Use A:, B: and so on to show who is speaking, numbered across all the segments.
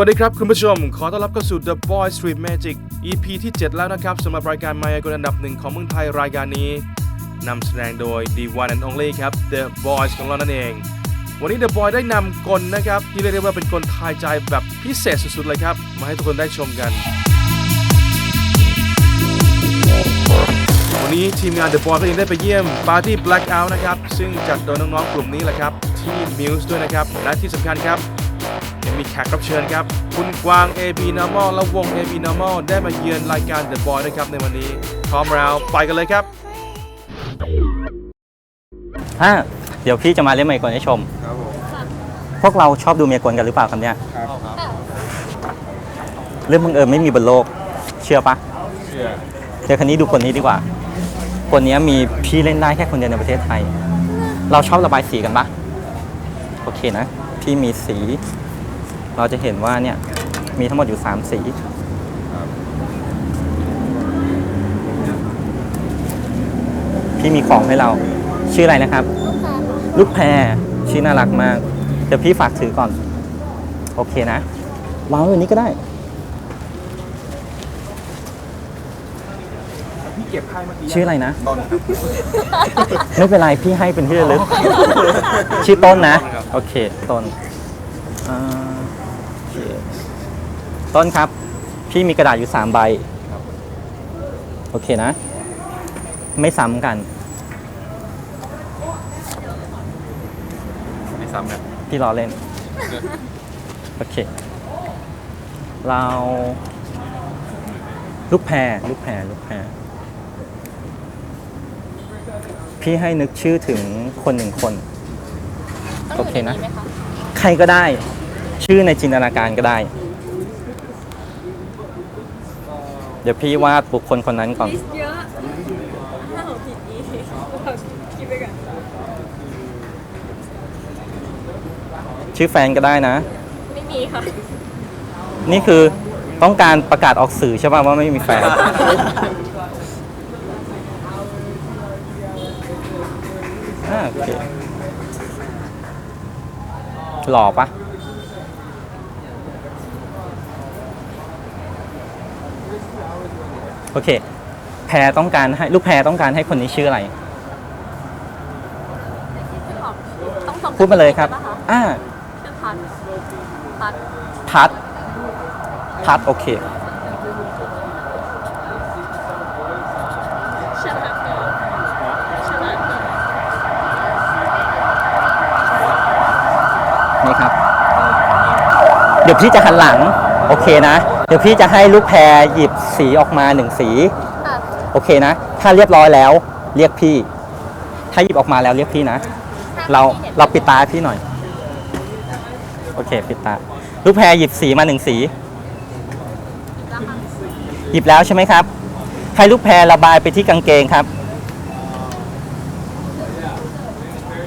A: วัสดีครับ คุณผู้ชม ขอต้อนรับเข้าสู่ The Boy Street Magic EP ที่ 7 แล้วนะครับสำหรับรายการมายากลอันดับหนึ่งของเมืองไทยรายการนี้นำแสดงโดย The One and Only ครับ The Boys ของเรานั่นเอง วันนี้ The Boy ได้นำกลนะครับ ที่เรียกได้ว่าเป็นกลทายใจแบบพิเศษสุดๆเลยครับ มาให้ทุกคนได้ชมกัน วันนี้ทีมงาน The Boy ก็ยังได้ไปเยี่ยมปาร์ตี้ Blackout นะครับซึ่งจัดโดยน้องๆกลุ่มนี้แหละครับที่ Muse ด้วยนะครับและที่สำคัญครับ มีแขกรับเชิญครับ คุณกวาง AB Normal และวง AB Normal ได้มาเยือนรายการ The Boy นะครับในวันนี้ พร้อมแล้วไปกันเลยครับ
B: อ่าเดี๋ยวพี่จะมาเล่นเมียกลให้ชม
C: ครับผม
B: พวกเราชอบดูเมียกลกันหรือเปล่าครับเนี่ย
C: ครับ
B: เรื่องบังเอิญไม่มีบนโลก เชื่อปะ
C: เชื่อ
B: เดี๋ยวคันนี้ดูคนนี้ดีกว่า คนนี้มีพี่เล่นได้แค่คนเดียวในประเทศไทย เราชอบระบายสีกันปะโอเคนะ พี่มีสี เราจะเห็นว่าเนี่ยมีทั้งหมดอยู่ 3 สีพี่มีของให้เราชื่ออะไรนะครับ ลูกแพรชื่อน่ารักมาก เดี๋ยวพี่ฝากถือก่อน โอเคนะวางไว้แบบนี้ก็ได้
C: พี่เก็บไพ่เมื่อกี้
B: ชื่ออะไรนะ
C: ต้นครับ
B: ไม่เป็นไรพี่ให้เป็นที่ระลึก ชื่อต้นนะ โอเค ต้นอ่าโอเค ต้นครับ พี่มีกระดาษอยู่สามใบ โอเคนะ ไม่ซ้ำกัน
C: ไม่ซ้ำกัน
B: พี่รอเล่น โอเค เรา ลูกแพรลูกแพรลูกแพรพี่ให้นึกชื่อถึงคนหนึ่งคน โอเคนะ ใครก็ได้ ชื่อในจินตนาการก็ได้ เดี๋ยวพี่วาดบุคคลคนนั้นก่อน
D: ลิสต์เยอะถ้าของผิดอีกเราคิดไปก่อน
B: ชื่อแฟนก็ได้นะ
D: ไม่มีค่ะ
B: นี่คือต้องการประกาศออกสื่อใช่ป่ะว่าไม่มีแฟน อ่าโอเคหล่อปะ โอเค แพรต้องการให้ลูกแพรต้องการให้คนนี้ชื่ออะไร
D: ต้องส่ง
B: พูดมาเลยครับ
D: ใช่ปะะ
B: อ่า
D: ชื่อพันพัน
B: พัด พัด โอเค
D: ชนะเกินชนะเกิน
B: นี่ครับ เดี๋ยวพี่จะหันหลัง โอเคนะ เดี๋ยวพี่จะให้ลูกแพรหยิบสีออกมาหนึ่งสี
D: ค่ะ
B: โอเคนะ ถ้าเรียบร้อยแล้ว เรียกพี่ ถ้าหยิบออกมาแล้วเรียกพี่นะ เราเราปิดตาให้พี่หน่อย โอเค ปิดตา ลูกแพรหยิบสีมาหนึ่งสี หยิบแล้วใช่ไหมครับ ให้ลูกแพรระบายไปที่กางเกงครับ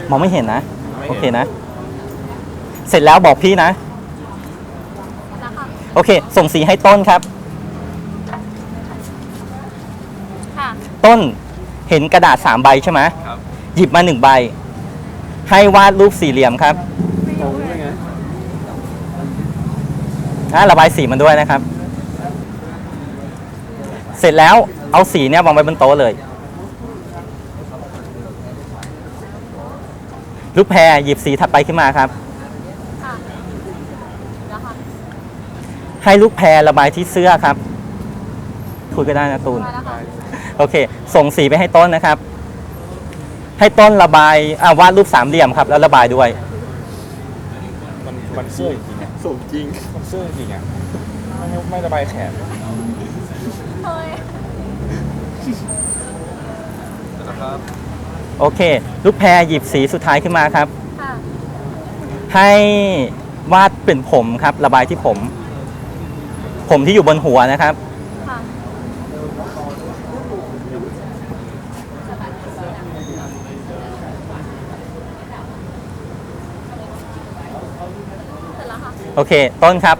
B: มองไม่เห็นนะ โอเคนะ เสร็จแล้วบอกพี่นะ
D: นะคะ
B: โอเค ส่งสีให้ต้นครับ
D: ค่ะ
B: ต้นเห็นกระดาษสามใบใช่ไหม
C: ครับ
B: หยิบมาหนึ่งใบ ให้วาดรูปสี่เหลี่ยมครับ
C: ตรงได้ไง
B: อะระบายสีมันด้วยนะครับ เสร็จแล้วเอาสีเนี่ยวางไว้บนโต๊ะเลย ลูกแพรหยิบสีถัดไปขึ้นมาครับ
D: ค่ะนะคะ
B: ให้ลูกแพรระบายที่เสื้อครับ คุยก็ได้นะตูน
D: มาแล้วค่ะ
B: โอเค ส่งสีไปให้ต้นนะครับ ให้ต้นระบายอ่าวาดรูปสามเหลี่ยมครับ แล้วระบายด้วย
C: มันมันเสื้อจริงๆอะสูงจริงมันเสื้อจริงอะไม่ไม่ระบายแขน
D: เฮ้ย
C: นะครับ
B: โอเค ลูกแพรหยิบสีสุดท้ายขึ้นมาครับ
D: ค่ะ
B: ให้วาดเป็นผมครับ ระบายที่ผม ผมที่อยู่บนหัวนะครับ
D: ค่ะเสร็จแล้วค่ะ
B: โอเค ต้นครับ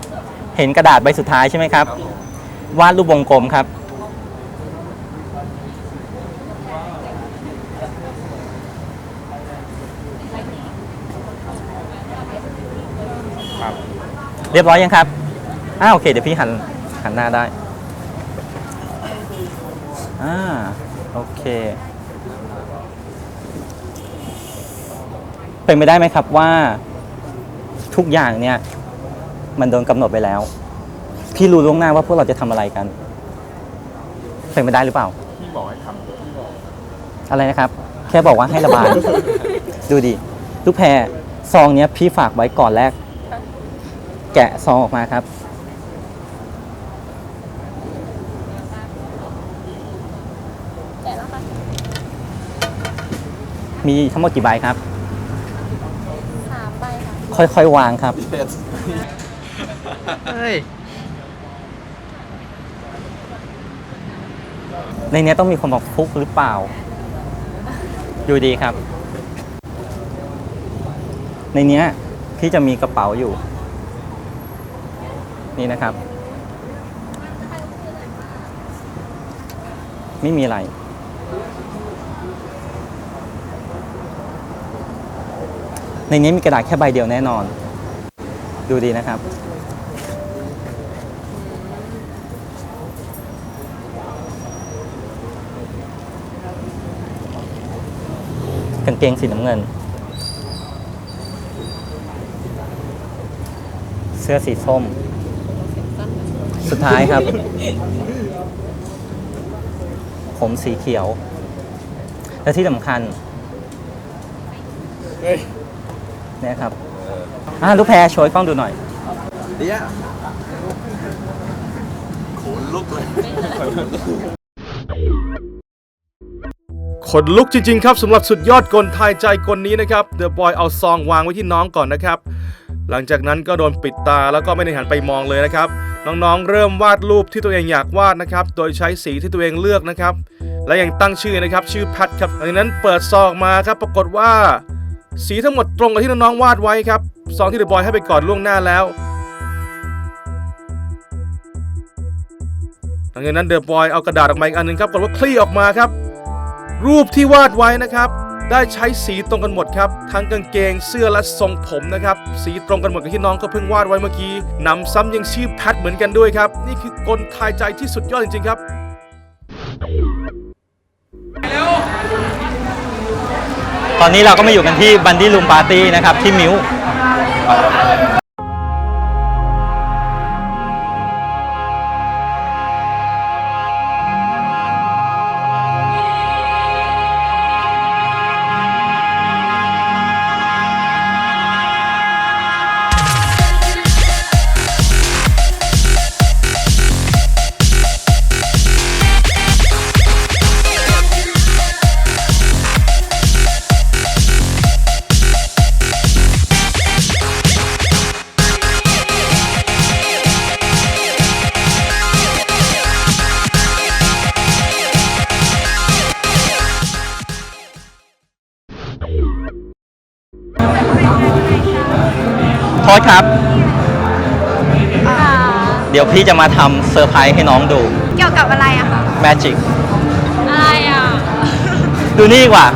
B: เห็นกระดาษใบสุดท้ายใช่ไหมครับ วาดรูปวงกลมครับ
C: ครับ
B: เรียบร้อยยังครับ อ่าโอเค เดี๋ยวพี่หันหันหน้าได้ อ่า โอเค เป็นไปได้ไหมครับว่า ทุกอย่างเนี่ย มันโดนกำหนดไปแล้ว พี่รู้ล่วงหน้าว่าพวกเราจะทำอะไรกัน เป็นไปได้หรือเปล่า
C: พี่บอกให้ทำพี่บอก
B: อะไรนะครับ แค่บอกว่าให้ระบาย ดูดิลูกแพรซองเนี้ยพี่ฝากไว้ก่อนแรก แกะซองออกมาครับ
D: แกะแล้วค่ะ
B: มีทั้งหมดกี่ใบครับ
D: สามใบค่ะ
B: ค่อยๆวางครับในเนี้ยต้องมีคนบอกฟุกหรือเปล่าดูดีครับ ในเนี้ยพี่จะมีกระเป๋าอยู่ นี่นะครับ ไม่มีอะไร ในนี้มีกระดาษแค่ใบเดียวแน่นอน ดูดีนะครับ กางเกงสีน้ำเงิน เสื้อสีส้ม สุดท้ายครับ ผมสีเขียว และที่สำคัญ
C: เฮ้ย
B: เนี่ยครับอ่าลูกแพรโชว์ให้กล้องดูหน่อย
C: เนี่ยขนลุกเลย
A: ขนลุกจริงๆครับสำหรับสุดยอดกลทายใจกลนี้นะครับ The Boy เอาซองวางไว้ที่น้องก่อนนะครับ หลังจากนั้นก็โดนปิดตาแล้วก็ไม่ได้หันไปมองเลยนะครับ น้องๆ เริ่มวาดรูปที่ตัวเองอยากวาดนะครับ โดยใช้สีที่ตัวเองเลือกนะครับ และยังตั้งชื่อนะครับชื่อแพทครับหลังจากนั้นเปิดซองออกมาครับปรากฏว่า สีทั้งหมดตรงกับที่น้องๆวาดไว้ครับซองที่ The Boy ให้ไปก่อนล่วงหน้าแล้วหลังจากนั้นเดอะบอยเอากระดาษออกมาอีกอันหนึงครับกดว่าคลี่ออกมาครับ รูปที่วาดไว้นะครับ ได้ใช้สีตรงกันหมดครับ ทั้งกางเกงเสื้อและทรงผมนะครับ สีตรงกันหมดกับที่น้องเขาเพิ่งวาดไว้เมื่อกี้นำซ้ำยังชื่อแพทเหมือนกันด้วยครับ นี่คือกลทายใจที่สุดยอดจริงๆครับ
B: ตอนนี้เราก็มาอยู่กันที่บันดี้ลูมปาร์ตี้นะครับที่มิว ครับ เดี๋ยวพี่จะมาทำเซอร์ไพรส์ให้น้องดู
D: เกี่ยวกับอะไรอะคะ
B: แมจิก
D: อะไรอะ
B: ดูนี่ดีกว่า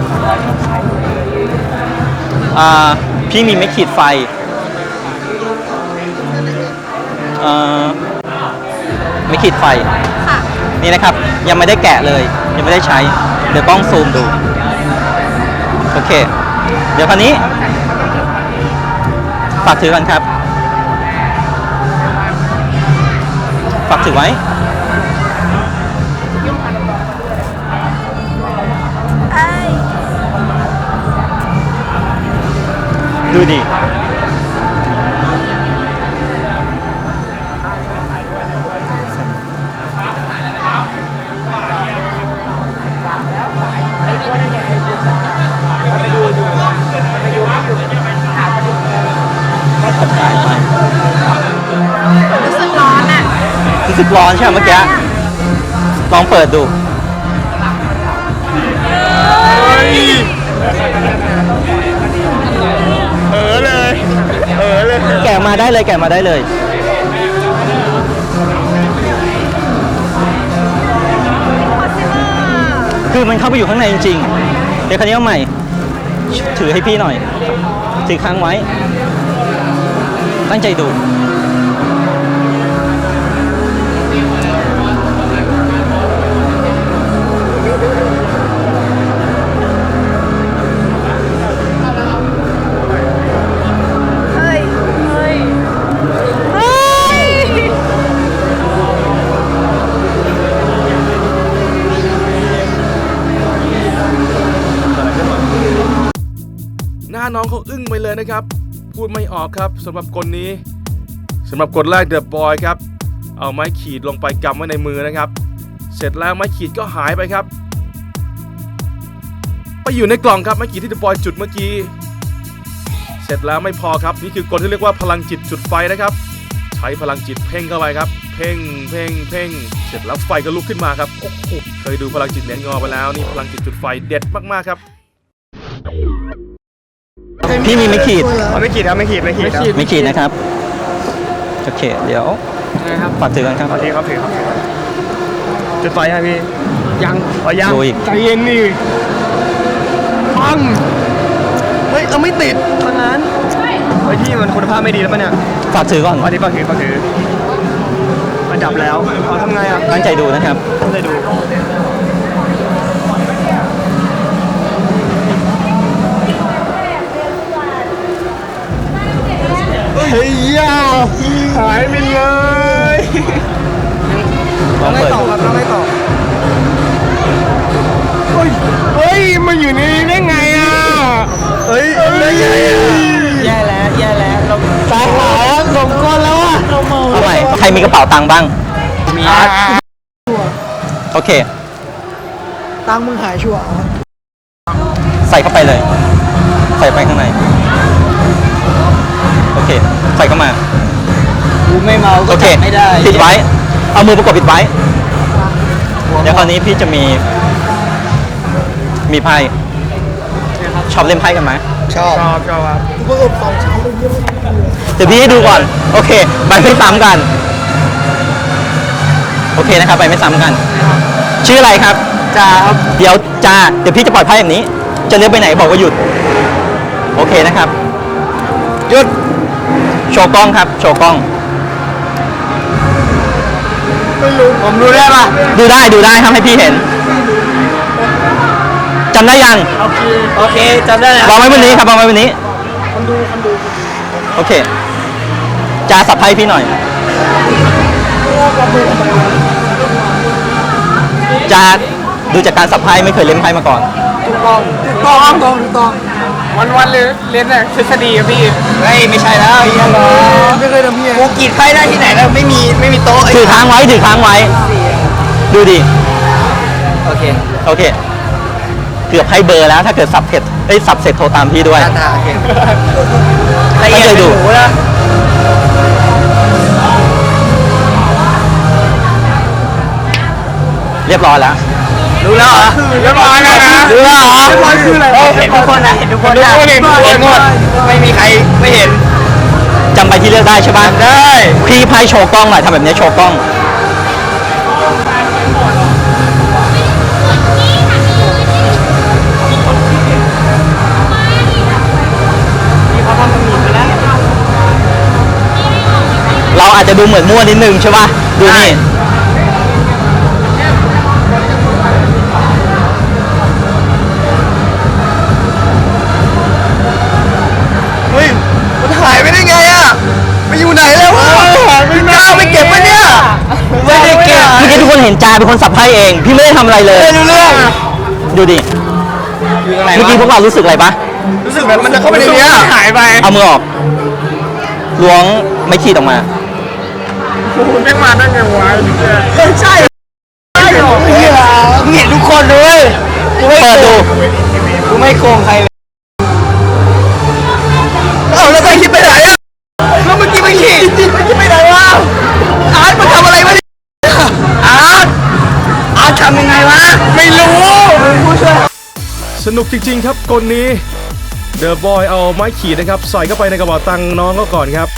B: อ่า พี่มีไม่ขีดไฟอ่าไม่ขีดไฟ
D: ค่ะ
B: นี่นะครับ ยังไม่ได้แกะเลย ยังไม่ได้ใช้ เดี๋ยวต้องซูมดู โอเค เดี๋ยวคราวนี้ ฝากถือกันครับ ฝากถือไว้
D: เอ้ย
B: ดูดิ
D: รู้สึกร้อน
B: ใช่ไหมเมื่อกี้ ลองเปิดดู
C: เออเลย เออเลย
B: แกะมาได้เลย แกะมาได้เลย คือมันเข้าไปอยู่ข้างในจริงๆ เดี๋ยวคันนี้เอาใหม่ ถือให้พี่หน่อย ถือค้างไว้ ตั้งใจดู
A: 2 ครับสำหรับกลนี้สำหรับกลแรกเดอะบอยครับเอาไม้ขีดลงไปกำไว้ในมือนะครับ เสร็จแล้วไม้ขีดก็หายไปครับ ไปอยู่ในกล่องครับไม้ขีดที่เดอะบอยจุดเมื่อกี้ เสร็จแล้วไม่พอครับนี่คือกลที่เรียกว่าพลังจิตจุดไฟนะครับ ใช้พลังจิตเพ่งเข้าไปครับ เพ่งเพ่งเพ่งเสร็จแล้วไฟก็ลุกขึ้นมาครับโอ้โหเคยดูพลังจิตเหรียญงอไปแล้วนี่พลังจิตจุดไฟเด็ดมากๆครับ
B: พี่มีไม่ขีด
C: ไม่ขีดครับไม่ขีดไม่ขีดครับ
B: ไม่ขีดนะครับ โอเค เดี๋ยว
C: นะครับ
B: ฝากถือกันครับ
C: โอเคครับถือครับจุดไฟยังพี่ยังอ๋อยัง
B: ดูอีก
C: ใจเย็นนี่ปังเฮ้ยเอาไม่ติดตอนนั้นเฮ้ยพี่มันคุณภาพไม่ดีแล้วปะเนี่ย
B: ฝากถือก่อน
C: อันนี้ปากถือปากถือมันดับแล้วเอาทำไงอะ
B: ตั้งใจดูนะครับ
C: ต้องได้ดูเฮ้ยยาหายไปเลย
B: ลองเปิดดู
C: เราไม่ต่อเฮ้ยเฮ้ยมันอยู่ในนี้ได้ไงอะเฮ้ยได้ไงอะ
E: แย่แล้วแย่แล้วเราตายหาสมก้อนแล้วอะเราเมา
B: เอาใหม่ใครมีกระเป๋าตังค์บ้าง
C: มี
B: โอเค
E: ตังค์มึงหายชัวร์
B: ใส่เข้าไปเลย ใส่ไปข้างในโอ เคใส่เข้ามา
E: กูไม่เมาก็
B: โอเค
E: จับไม่ได้
B: ปิดไว้ เอามือประกบปิดไว้เดี๋ยวคราวนี้พี่จะมี มีไพ่ชอบเล่นไพ่กันไหม
E: ชอบ
C: ชอบชอบครับ
E: กูก็อบสองเช้าเลยเยี่ยม
B: เดี๋ยวพี่ให้ดูก่อน โอเค ใบไม่ซ้ำกัน โอเคนะครับใบไม่ซ้ำกัน ชื่ออะไรครับ
E: จ้าครับ
B: เดี๋ยวจ้าเดี๋ยวพี่จะปล่อยไพ่แบบนี้ จะเลี้ยวไปไหนบอกว่าหยุด โอเคนะครับ หยุด โชว์กล้องครับ โชว์กล้อง
E: ผมดูได้ปะ
B: ดูได้ดูได้ทำให้พี่เห็นจำได้ยัง
E: โอเคโอเคจำได้แล้ว
B: วางไว้บนนี้ครับวางไว้บนนี้โอเคจ้าสับไพ่พี่หน่อยจ้าดูจากการสับไพ่ไม่เคยเล่นไพ่มาก่อน
E: ถูกต้องถูกต้องถูกต้อง
C: วันวันเลยเรียนแต่ทฤษฎีครับพี่
E: เฮ้ยไม่ใช่แล้วไอ้เหี้ยไม่เคยทำเหี้ยกูกรีดไพ่ได้ที่ไหนแล้วไม่มีไม่มีโต๊ะไอ้
B: ถือค้างไว้ถือค้างไว้ ดูดิ
E: โอเค
B: โอเค เกือบให้เบอร์แล้ว ถ้าเกิดสับเสร็จเอ้ยสับเสร็จโทรตามพี่ด้วย
E: ตาโอเค
B: ละเอียดเป็นหมูนะเรียบร้อยแล้ว
E: รู้ แล้วเหรอ
C: เรียบร้อยแล้วนะ
B: รู้แล้วเหรอ
C: เรียบร้อยคืออะไร
E: เฮ้ยเห็นทุกคนนะเห็นทุกคนนะ
C: ทุกคนเห็นทุกคน
E: เห็นหมดไม่มีใครไม่เห็น
B: จำไปที่เลือกได้ใช่ปะได้ พี่ไพ่โชว์กล้องหน่อยทำแบบนี้โชว์กล้อง เราอาจจะดูเหมือนมั่วนิดนึงใช่ปะดูนี่
E: กี้
B: ทุกคนเห็นจาเป็นคนสับไพ่เอง พี่ไม่ได้ทำอะไรเลย
E: ไม่รู้เรื่อง
B: ดูดิเมื่อกี้พวกเรารู้สึกอะไรปะ
E: รู้สึกแบบมันจะเข้าไปในเนี้ย
C: หายไป
B: เอามือออกล้วงไม่ขีดออกมา
C: คุณแม่งมาได้ไงวะ
E: ใช่ใช่หรอเฮียมึงเห็นทุกคนเลยกูไม่
B: เปิดดู
E: กูไม่โกงใครเลย
A: สนุกจริง ๆ ครับกลนี้เดอะบอยเอาไม้ขีดนะครับ ใส่เข้าไปในกระเป๋าตังค์น้องเขาก่อนครับ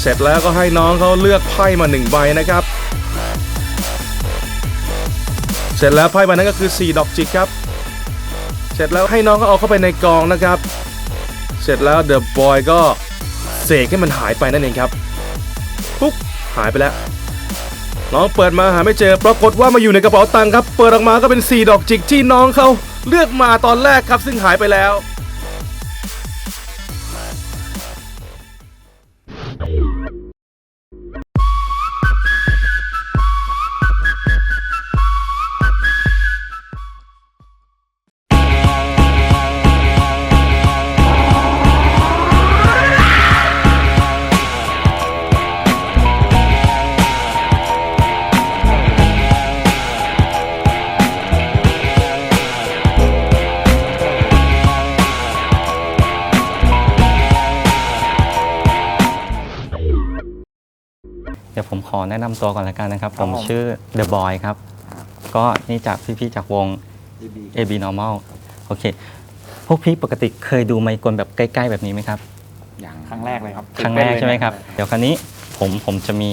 A: เสร็จแล้วก็ให้น้องเขาเลือกไพ่มาหนึ่งใบนะครับ เสร็จแล้วไพ่ใบนั้นก็คือ 4 ดอกจิกครับ เสร็จแล้วให้น้องเขาเอาเข้าไปในกองนะครับ เสร็จแล้วเดอะบอยก็เสกให้มันหายไปนั่นเองครับปุ๊บหายไปแล้วน้องเปิดมาหาไม่เจอ ปรากฏว่ามาอยู่ในกระเป๋าตังค์ครับ เปิดออกมาก็เป็น 4 ดอกจิกที่น้องเขา เลือกมาตอนแรกครับซึ่งหายไปแล้ว
B: อแนะนำตัวก่อนละกันนะครับ
E: ค
B: ผ
E: รับ
B: ม
E: ผม
B: ชื่อ The Boy ครับ
E: ครับ
B: ก็นี่จากพี่ๆจากวง
C: ดี
B: AB Normal โอเค พวกพี่ปกติเคยดูไมค์กลแบบใกล้ๆแบบนี้ไหมครับ
E: อย่าง
C: ครั้งแรกเลยครับ
B: ครั้งแรกใช่ไหมครับ เดี๋ยวคราวนี้ผมผมจะมี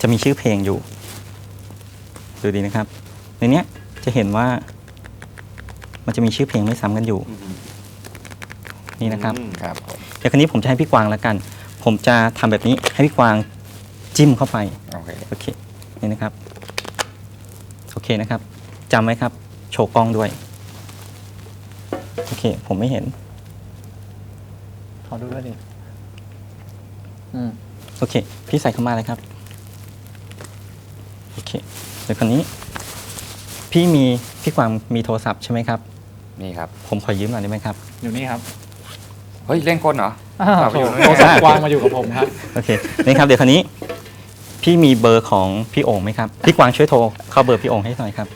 B: จะมีชื่อเพลงอยู่ ดูดีนะครับ ในเนี้ยจะเห็นว่า มันจะมีชื่อเพลงไม่ซ้ำกันอยู่ นี่นะครับ
E: ครับผม
B: เดี๋ยวคราวนี้ผมจะให้พี่กวางแล้วกัน ผมจะทำแบบนี้ให้พี่กวางจิ้มเข้าไป
E: โอเค
B: โอเค นี่นะครับ โอเคนะครับจำไว้ครับ โชว์กล้องด้วย โอเค ผมไม่เห็น
C: ขอดูด้วยดิ อืม
B: โอเค พี่ใส่เข้ามาเลยครับ โอเค เดี๋ยวคราวนี้ พี่มี พี่กวางมีโทรศัพท์ใช่ไหมครับ
E: นี่ครับ
B: ผมขอยืมหน่อยได้ไหมครับ
F: อยู่นี่ครับ
E: เฮ้ย เล่นกลเหรอ
F: อ้าว
E: เอาไป
F: โถ
E: อยู่นู่น
F: โทรศัพท์วางมาอยู่กับผมครับ
B: โอเคนี่ครับเดี๋ยวคราวนี้พี่มีเบอร์ของพี่โอ่งไหมครับพี่กวางช่วยโทรเข้าเบอร์พี่โอ่งให้หน่อยครับ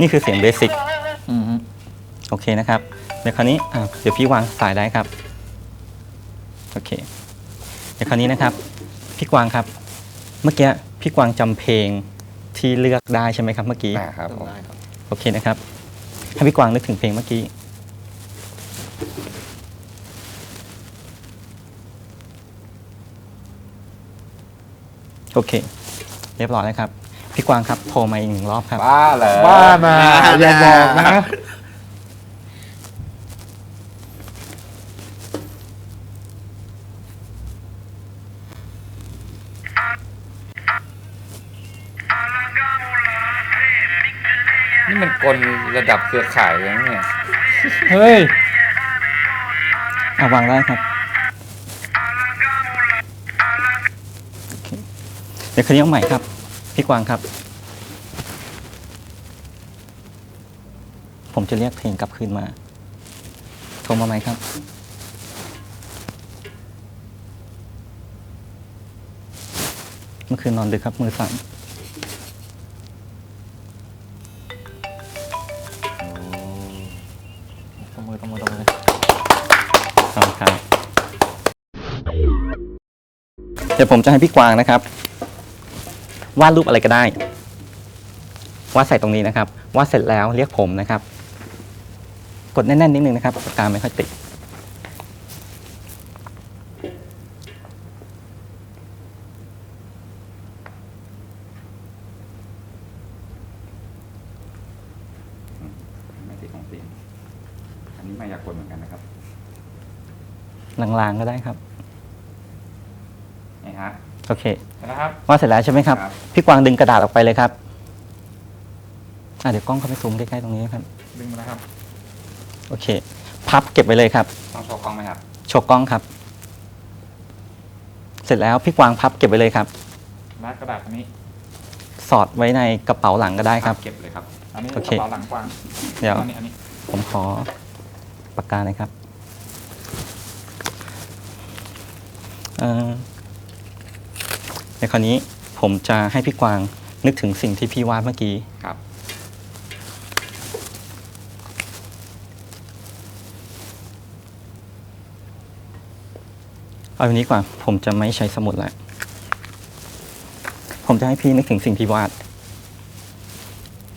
B: นี่คือเสียงเบสิก
F: อืมฮึ
B: โอเคนะครับเดี๋ยวคราวนี้อะเดี๋ยวพี่วางสายได้ครับโอเคเดี๋ยวคราวนี้นะครับ พี่กวางครับ เมื่อกี้พี่กวางจำเพลงที่เลือกได้ใช่ไหมครับเมื่อกี้
E: อ่าครับผม
C: ได้ครับ
B: โอเคนะครับให้พี่กวางนึกถึงเพลงเมื่อกี้ โอเค เรียบร้อยแล้วครับ พี่กวางครับโทรมาอีกหนึ่งรอบครับ
E: บ้าเหรอ
F: บ้านะอย่าบอกนะ
E: นี่มันกลระดับเครือข่ายเลยนะเนี่ย
F: เฮ้ย
B: อะวางได้ครับโอเค เดี๋ยวคืนนี้เอาใหม่ครับ พี่กวางครับ ผมจะเรียกเพลงกลับคืนมาโทรมาไหมครับ เมื่อคืนนอนดึกครับ มือสั่น
F: ตบมือตบมือตบมือ
B: ขอบคุณครับเดี๋ยวผมจะให้พี่กวางนะครับ วาดรูปอะไรก็ได้ วาดใส่ตรงนี้นะครับ วาดเสร็จแล้วเรียกผมนะครับ กดแน่นๆนิดนึงนะครับปากกาไม่ค่อยติด
E: ไม่ติดของเสียงอันนี้มายากลเหมือนกันนะครับ
B: ลางๆก็ได้ครับ
E: นี่ฮะ
B: โอเค
F: นะครับ
B: วาดเสร็จแล้วใช่ไหมครับ
E: ครับ
B: พี่กวางดึงกระดาษออกไปเลยครับอะเดี๋ยวกล้องเข้าไปซูมใกล้ๆตรงนี้ครับ
F: ดึงมานะครับ
B: โอเค พับเก็บไว้เลยครับ
E: ต้องโชว์กล้องไหมครับ
B: โชว์กล้องครับ เสร็จแล้วพี่กวางพับเก็บไว้เลยครับ
F: รัดกระดาษอันนี้
B: สอดไว้ในกระเป๋าหลังก็ได้ครับ
E: เก็บเลยครับ
F: อันนี้
B: โอกเค
F: ระเป๋าหลังกว้าง
B: เดี๋ยว
F: อันนี้อันนี้
B: ผมขอปากกาหน่อยครับเอ่อ ในคราวนี้ผมจะให้พี่กวางนึกถึงสิ่งที่พี่วาดเมื่อกี้
E: ครับ
B: เอาอย่างนี้ดีกว่าผมจะไม่ใช้สมุดแล้วผมจะให้พี่นึกถึงสิ่งที่วาด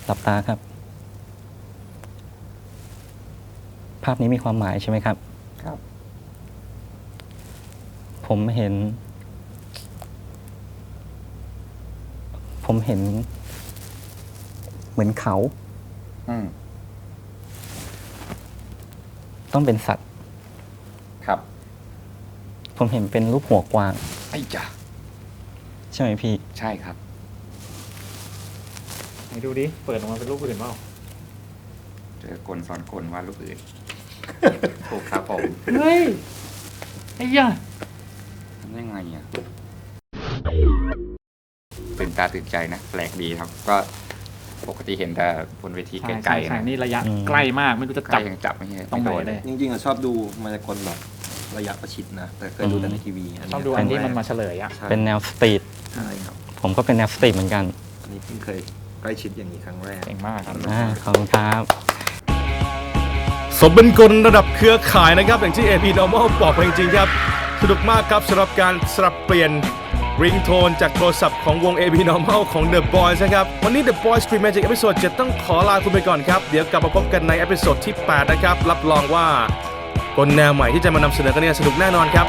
B: หลับตาครับ ภาพนี้มีความหมายใช่ไหมครับ
E: ครับ
B: ผมเห็น ผมเห็น เหมือนเขา
E: อืม
B: ต้องเป็นสัตว์
E: ครับ
B: ผมเห็นเป็นรูปหัวกวาง
E: ไอ้จ้ะ
B: ใช่ไหมพี่
E: ใช่ครับ
F: ไหนดูดิ เปิดออกมาเป็นรูปอื่นเปล่า
E: เจอกลซ้อนกลว่าดลูกอื่น ถูกครับผม
F: เฮ้ย ไอ้ย่า
E: ทำได้ไงอะ ตื่นตาตื่นใจนะ แปลกดีครับ ก็ปกติเห็นแต่บนเวที
F: ใช่
E: ไกล
F: ใช่
E: ๆ
F: ใช่
E: นะ
F: นี่ระยะ
B: อืม
F: ใกล้มากไม่รู้จะ
E: ใกล้
F: จับ
E: ยังจับไม่ใช่
F: ตรงไหน
E: ม่โด
F: เลย
C: จริงๆอะชอบดูมายากลแบบระยะประชิดนะ แต่เคยดูแต่ในทีวีนนี้
F: ชอบดูอันที่มันมาเฉลยอะ
C: ใช่
B: เป็นแนวสตรีท
C: ใช่ครับ
B: ผมก็เป็นแนวสตรีทเหมือนกัน
C: อันนี้เพิ่งเคยใกล้ชิดอย่างนี้ครั้งแรก
F: เก่งมากครับ
B: อ่าขอบคุณครับ
A: สมเป็นกลระดับเครือข่ายนะครับ อย่างที่ AP Normal บอกไปจริงๆครับ สนุกมากครับสำหรับการสลับเปลี่ยน ริงโทนจากโทรศัพท์ของวง AB Normal ของ The Boys นะครับ วันนี้ The Boys Stream Magic เอพิโซด7ต้องขอลาคุณไปก่อนครับ เดี๋ยวกลับมาพบกันในเอพิโซดที่ 8 นะครับ รับรองว่าคนแนวใหม่ที่จะมานำเสนอกันเนี่ยสนุกแน่นอนครับ